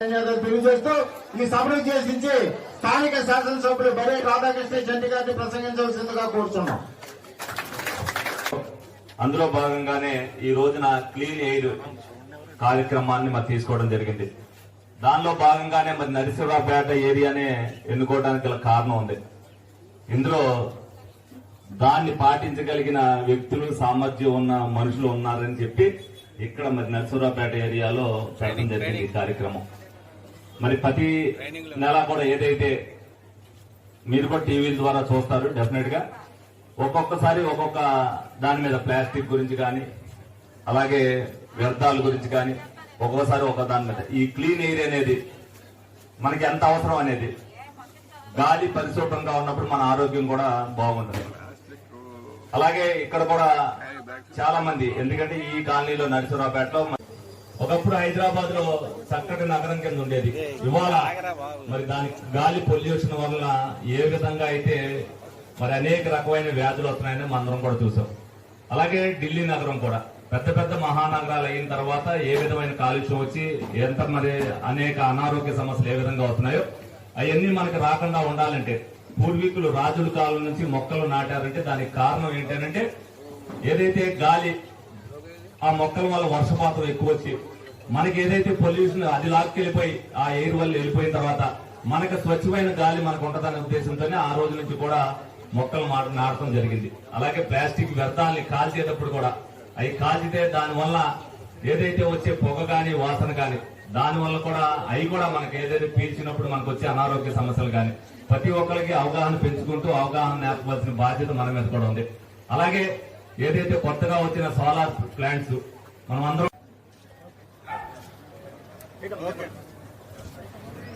ధన్యవాదాలు తెలియజేస్తూ ఈ సభను ఉద్దేశించి స్థానిక శాసనసభ్యులు బడే రాధాకృష్ణ చంటి గారిని ప్రసంగించవలసిందిగా కోరుతున్నాం అందులో భాగంగానే ఈ రోజున క్లీన్ ఎయిర్ కార్యక్రమాన్ని మరి తీసుకోవడం జరిగింది. దానిలో భాగంగానే మరి నరసింహరావుపేట ఏరియానే ఎన్నుకోవడానికి గల కారణం ఉంది. ఇందులో దాన్ని పాటించగలిగిన వ్యక్తులు సామర్థ్యం ఉన్న మనుషులు ఉన్నారని చెప్పి ఇక్కడ మరి నరసింహరావుపేట ఏరియాలో పెట్టడం జరిగింది ఈ కార్యక్రమం. మరి ప్రతి నెల కూడా ఏదైతే మీరు కూడా టీవీల ద్వారా చూస్తారు డెఫినెట్గా ఒక్కొక్కసారి ఒక్కొక్క దాని మీద ప్లాస్టిక్ గురించి కానీ అలాగే వ్యర్థాల గురించి కానీ ఒక్కొక్కసారి ఒక్కొక్క దాని మీద. ఈ క్లీన్ ఎయిర్ అనేది మనకి ఎంత అవసరం అనేది గాలి పరిశుభ్రంగా ఉన్నప్పుడు మన ఆరోగ్యం కూడా బాగుంటుంది. అలాగే ఇక్కడ కూడా చాలా మంది ఎందుకంటే ఈ కాలనీలో నరసింహరావుపేటలో ఒకప్పుడు హైదరాబాద్లో చక్కటి నగరం కింద ఉండేది. ఇవాళ మరి దాని గాలి పొల్యూషన్ వల్ల ఏ విధంగా అయితే మరి అనేక రకమైన వ్యాధులు వస్తున్నాయని మనందరం కూడా చూసాం. అలాగే ఢిల్లీ నగరం కూడా. పెద్ద పెద్ద మహానగరాలు అయిన తర్వాత ఏ విధమైన కాలుష్యం వచ్చి ఎంత మరి అనేక అనారోగ్య సమస్యలు ఏ విధంగా వస్తున్నాయో అవన్నీ మనకి రాకుండా ఉండాలంటే పూర్వీకులు రాజుల కాలం నుంచి మొక్కలు నాటారంటే దానికి కారణం ఏంటంటే ఏదైతే గాలి ఆ మొక్కల వల్ల వర్షపాతం ఎక్కువ వచ్చి మనకి ఏదైతే పొల్యూషన్ అది లాక్కెళ్ళిపోయి ఆ ఎయిర్ వల్ల వెళ్ళిపోయిన తర్వాత మనకు స్వచ్ఛమైన గాలి మనకు ఉంటదనే ఉద్దేశంతోనే ఆ రోజు నుంచి కూడా మొక్కలు మాట నాటడం జరిగింది. అలాగే ప్లాస్టిక్ వ్యర్థాలని కాల్చేటప్పుడు కూడా. అవి కాల్చితే దానివల్ల ఏదైతే వచ్చే పొగ కానీ వాసన కానీ దానివల్ల కూడా అవి కూడా మనకి ఏదైతే పీల్చినప్పుడు మనకు వచ్చే అనారోగ్య సమస్యలు కానీ ప్రతి ఒక్కరికి అవగాహన పెంచుకుంటూ అవగాహన నేర్పవలసిన బాధ్యత మన మీద కూడా ఉంది. అలాగే ఏదైతే కొత్తగా వచ్చిన సోలార్ ప్లాంట్స్ మనం అందరం Okay.